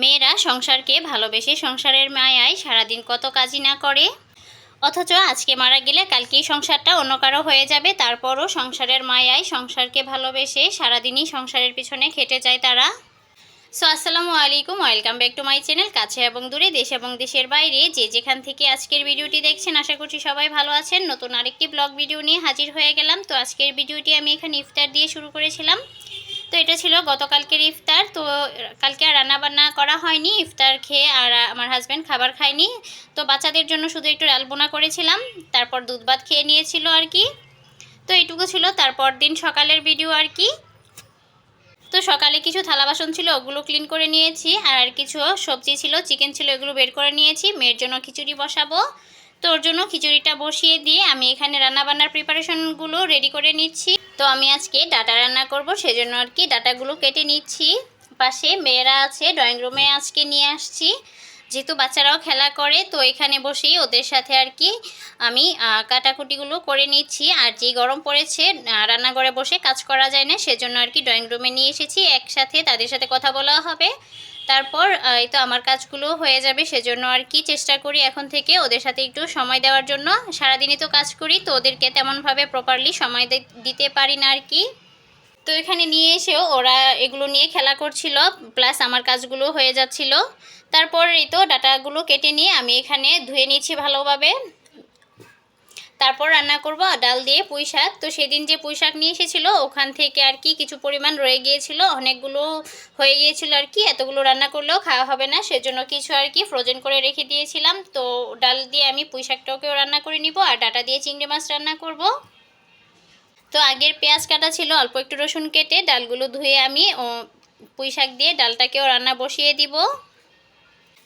মেয়েরা সংসারকে ভালোবেসে সংসারের মায়ায় সারাদিন কত কাজই না করে। অথচ আজকে মারা গেলে কালকেই সংসারটা অন্য কারও হয়ে যাবে, তারপরও সংসারের মায়ায় সংসারকে ভালোবেসে সারাদিনই সংসারের পিছনে খেটে যায় তারা। সো আসসালামু আলাইকুম, welcome back to my channel, কাছে এবং দূরে, দেশ এবং দেশের বাইরে। যে যেখান থেকে আজকের ভিডিওটি দেখছেন, আশা করছি সবাই ভালো আছেন। নতুন আরেকটি ব্লগ ভিডিও নিয়ে হাজির হয়ে গেলাম। তো আজকের ভিডিওটি আমি এখানে ইফতার দিয়ে শুরু করেছিলাম। তো এটা ছিল গতকালকের ইফতার। তো কালকে আর রান্নাবান্না করা হয়নি। ইফতার খেয়ে আর আমার হাজব্যান্ড খাবার খায়নি। তো বাচ্চাদের জন্য শুধু একটু ডালবোনা করেছিলাম। তারপর দুধ ভাত খেয়ে নিয়েছিল আর কি। তো এইটুকু ছিল। তারপর দিন সকালের ভিডিও আর কি। তো সকালে কিছু থালা বাসন ছিল, ওগুলো ক্লিন করে নিয়েছি। আর কিছু সবজি ছিল চিকেন ছিল, এগুলো বের করে নিয়েছি। মেয়ের জন্য খিচুড়ি বসাবো। তো ওর জন্য খিচুড়িটা বসিয়ে দিয়ে আমি এখানে রান্নাবান্নার প্রিপারেশনগুলো রেডি করে নিচ্ছি। তো আমি আজকে ডাটা রান্না করব, সেজন্য আর কি ডাটাগুলো কেটে নিচ্ছি। পাশে মেয়েরা আছে ড্রয়িং রুমে আজকে নিয়ে আসছি। যেহেতু বাচ্চারাও খেলা করে, তো এখানে বসেই ওদের সাথে আর কি আমি কাটাকুটিগুলো করে নিচ্ছি। আর যে গরম পড়েছে রান্নাঘরে বসে কাজ করা যায় না, সেজন্য আর কি ড্রয়িং রুমে নিয়ে এসেছি। একসাথে তাদের সাথে কথা বলা হবে। তারপর এই তো আমার কাজগুলো হয়ে যাবে, সেজন্য আর কি চেষ্টা করি এখন থেকে ওদের সাথে একটু সময় দেওয়ার জন্য। সারাদিনই তো কাজ করি, তো ওদেরকে তেমনভাবে প্রপারলি সময় দিতে পারি না আর কি। তো এখানে নিয়ে এসেও ওরা এগুলো নিয়ে খেলা করছিল প্লাস আমার কাজগুলো হয়ে যাচ্ছিল। তারপর এই তো ডাটাগুলো কেটে নিয়ে আমি এখানে ধুয়ে নিয়েছি ভালোভাবে। তারপর রান্না করব ডাল দিয়ে পুঁই শাক। তো সেদিন যে পুঁই শাক নিয়ে এসেছিল, ওখান থেকে আর কি কিছু পরিমাণ রয়ে গিয়েছিল। অনেকগুলো হয়ে গিয়েছিল আর কি, এতগুলো রান্না করলেও খাওয়া হবে না। সেজন্য কিছু আর কি ফ্রোজেন করে রেখে দিয়েছিলাম। তো ডাল দিয়ে আমি পুঁই শাকটাকেও রান্না করে নিব আর ডাটা দিয়ে চিংড়ি মাছ রান্না করব। তো আগের পেঁয়াজ কাটা ছিল, অল্প একটু রসুন কেটে ডালগুলো ধুয়ে আমি পুঁই শাক দিয়ে ডালটাকেও রান্না বসিয়ে দিব।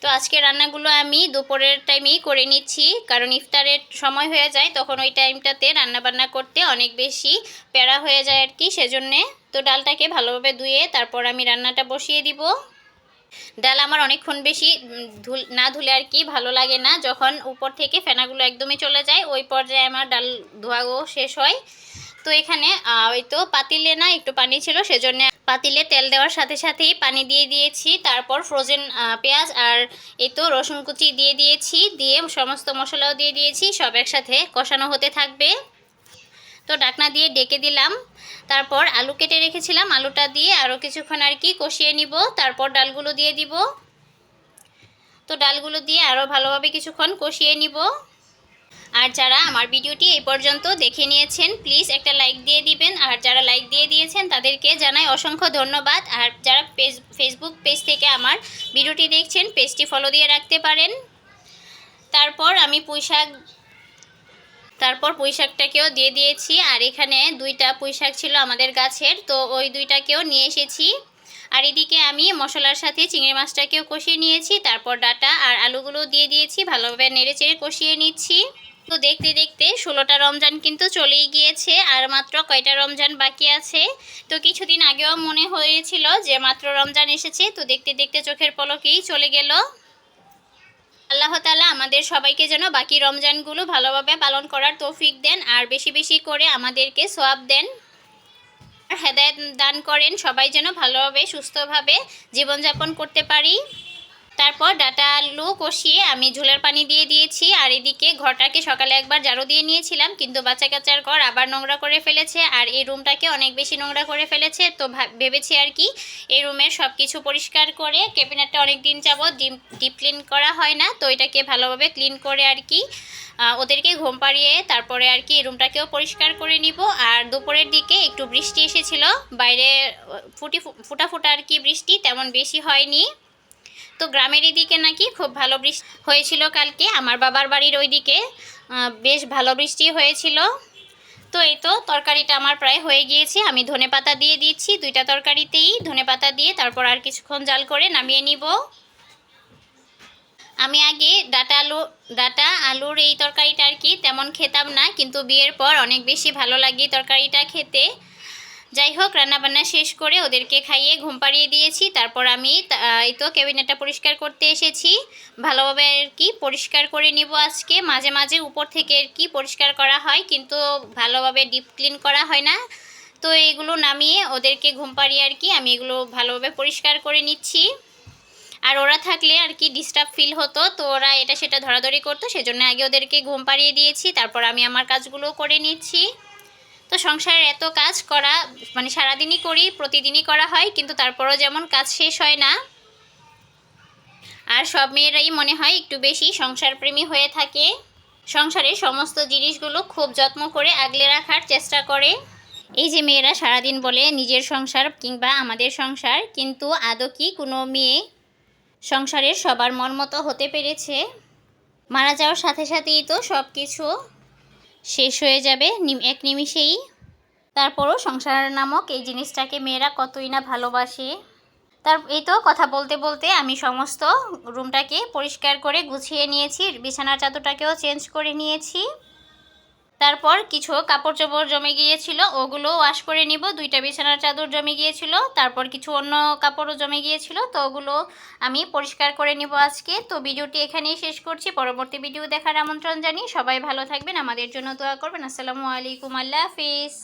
তো আজকে রান্নাগুলো আমি দুপুরের টাইমেই করে নিচ্ছি। কারণ ইফতারের সময় হয়ে যায়, তখন ওই টাইমটাতে রান্না বান্না করতে অনেক বেশি প্যারা হয়ে যায় আর কি, সেজন্যে। তো ডালটাকে ভালোভাবে ধুয়ে তারপর আমি রান্নাটা বসিয়ে দিব। ডাল আমার অনেকক্ষণ বেশি ধুল, না ধুলে আর কি ভালো লাগে না। যখন উপর থেকে ফেনাগুলো একদমই চলে যায়, ওই পর্যায়ে আমার ডাল ধোয়াগো শেষ হয়। তো এখানে ওই তো পাতিলে না একটু পানি ছিল, সেজন্য পাতিলে তেল দেওয়ার সাথে সাথেই পানি দিয়ে দিয়েছি। তারপর ফ্রোজেন পেঁয়াজ আর এই তো রসুন কুচি দিয়ে দিয়েছি, দিয়ে সমস্ত মশলাও দিয়ে দিয়েছি, সব একসাথে কষানো হতে থাকবে। তো ডাকনা দিয়ে ডেকে দিলাম। তারপর আলু কেটে রেখেছিলাম, আলুটা দিয়ে আরও কিছুক্ষণ আর কি কষিয়ে নিব। তারপর ডালগুলো দিয়ে দিব। তো ডালগুলো দিয়ে আরও ভালোভাবে কিছুক্ষণ কষিয়ে নিব। আর যারা আমার ভিডিওটি এই পর্যন্ত দেখে নিয়েছেন প্লিজ একটা লাইক দিয়ে দিবেন। আর যারা লাইক দিয়ে দিয়েছেন, তাদেরকে জানাই অসংখ্য ধন্যবাদ। আর যারা ফেসবুক পেজ থেকে আমার ভিডিওটি দেখছেন পেজটি ফলো দিয়ে রাখতে পারেন। তারপর আমি পুঁইশাক, তারপর পুঁইশাকটাকেও দিয়ে দিয়েছি। আর এখানে দুইটা পুঁইশাক ছিল আমাদের গাছের, তো ওই দুইটাকেও নিয়ে এসেছি। আর এদিকে আমি মশলার সাথে চিংড়ি মাছটাকেও কষিয়ে নিয়েছি। তারপর ডাটা আর আলুগুলো দিয়ে দিয়েছি। ভালোভাবে নেড়ে চেড়ে কষিয়ে নিচ্ছি। তো দেখতে দেখতে ষোলোটা রমজান কিন্তু চলেই গিয়েছে, আর মাত্র কয়টা রমজান বাকি আছে? তো কিছুদিন আগেও মনে হয়েছিল যে মাত্র রমজান এসেছে, তো দেখতে দেখতে চোখের পলকেই চলে গেল। আল্লাহ তালা আমাদের সবাইকে যেন বাকি রমজানগুলো ভালোভাবে পালন করার তৌফিক দেন, আর বেশি বেশি করে আমাদেরকে সোয়াব দেন। হেদায়ত দান করেন সবাই যেন ভালোভাবে, সুস্থভাবে জীবনযাপন করতে পারি। তারপর ডাটা আলু কষিয়ে আমি ঝোলের পানি দিয়ে দিয়েছি। আর এদিকে ঘরটাকে সকালে একবার ঝাড়ু দিয়ে নিয়েছিলাম, কিন্তু বাচ্চা কাচ্চার ঘর আবার নোংরা করে ফেলেছে। আর এই রুমটাকে অনেক বেশি নোংরা করে ফেলেছে। তো ভেবেছি আর কি, এই রুমের সব কিছু পরিষ্কার করে ক্যাবিনেটটা অনেক দিন যাবৎ ডিপ ডিপ ক্লিন করা হয় না, তো এটাকে ভালোভাবে ক্লিন করে আর কি ওদেরকে ঘুম পাড়িয়ে তারপরে আর কি রুমটাকেও পরিষ্কার করে নিব। আর দুপুরের দিকে একটু বৃষ্টি এসেছিল, বাইরে ফুটি ফুটা ফুটা আর কি বৃষ্টি, তেমন বেশি হয়নি। তো গ্রামের এদিকে নাকি খুব ভালো বৃষ্টি হয়েছিল কালকে। আমার বাবার বাড়ির ওইদিকে বেশ ভালো বৃষ্টি হয়েছিল। তো এই তো তরকারিটা আমার প্রায় হয়ে গিয়েছে। আমি ধনে পাতা দিয়ে দিচ্ছি, দুইটা তরকারিতেই ধনে পাতা দিয়ে তারপর আর কিছুক্ষণ জাল করে নামিয়ে নিব। আমি আগে ডাটা আলু, ডাটা আলুর এই তরকারিটা আর কি তেমন খেতাম না, কিন্তু বিয়ের পর অনেক বেশি ভালো লাগে তরকারিটা খেতে। যাই হোক, রান্নাবান্না শেষ করে ওদেরকে খাইয়ে ঘুম পাড়িয়ে দিয়েছি। তারপর আমি এই তো ক্যাবিনেটটা পরিষ্কার করতে এসেছি। ভালোভাবে আর কি পরিষ্কার করে নিব আজকে। মাঝে মাঝে উপর থেকে আর কি পরিষ্কার করা হয়, কিন্তু ভালোভাবে ডিপ ক্লিন করা হয় না। তো এগুলো নামিয়ে ওদেরকে ঘুম পাড়িয়ে আর কি আমি এগুলো ভালোভাবে পরিষ্কার করে নিচ্ছি। আর ওরা থাকলে আর কি ডিস্টার্ব ফিল হতো, তো ওরা এটা সেটা ধরাধরি করতো, সেজন্য আগে ওদেরকে ঘুম পাড়িয়ে দিয়েছি। তারপর আমি আমার কাজগুলো করে নিচ্ছি। তো সংসারের এত কাজ করা মানে সারাদিনই করি, প্রতিদিনই করা হয়, কিন্তু তারপরও যেমন কাজ শেষ হয় না, আর সব মেয়েরাই মনে হয় একটু বেশি সংসার প্রেমী হয়ে থাকে। সংসারের সমস্ত জিনিসগুলো খুব যত্ন করে আগলে রাখার চেষ্টা করে। এই যে মেয়েরা সারাদিন বলে নিজের সংসার কিংবা আমাদের সংসার, কিন্তু আদৌ কি কোনো মেয়ে সংসারের সবার মন মতো হতে পেরেছে? মারা যাওয়ার সাথে সাথেই তো সব কিছু শেষ হয়ে যাবে এক নিমিষেই। তারপরও সংসার নামক এই জিনিসটাকে মেয়েরা কতই না ভালোবাসে। তার, এই তো কথা বলতে বলতে আমি সমস্ত রুমটাকে পরিষ্কার করে গুছিয়ে নিয়েছি। বিছানার চাদরটাকেও চেঞ্জ করে নিয়েছি। তারপর কিছু কাপড় চোপড় জমে গিয়েছিল, ওগুলো ওয়াশ করে নিব। দুইটা বিছানার চাদর জমে গিয়েছিল, তারপর কিছু অন্য কাপড়ও জমে গিয়েছিল, তো ওগুলো আমি পরিষ্কার করে নিব আজকে। তো ভিডিওটি এখানেই শেষ করছি। পরবর্তী ভিডিও দেখার আমন্ত্রণ জানি সবাই ভালো থাকবেন। আমাদের জন্য দোয়া করবেন। আসসালামু আলাইকুম। আল্লাহ হাফিজ।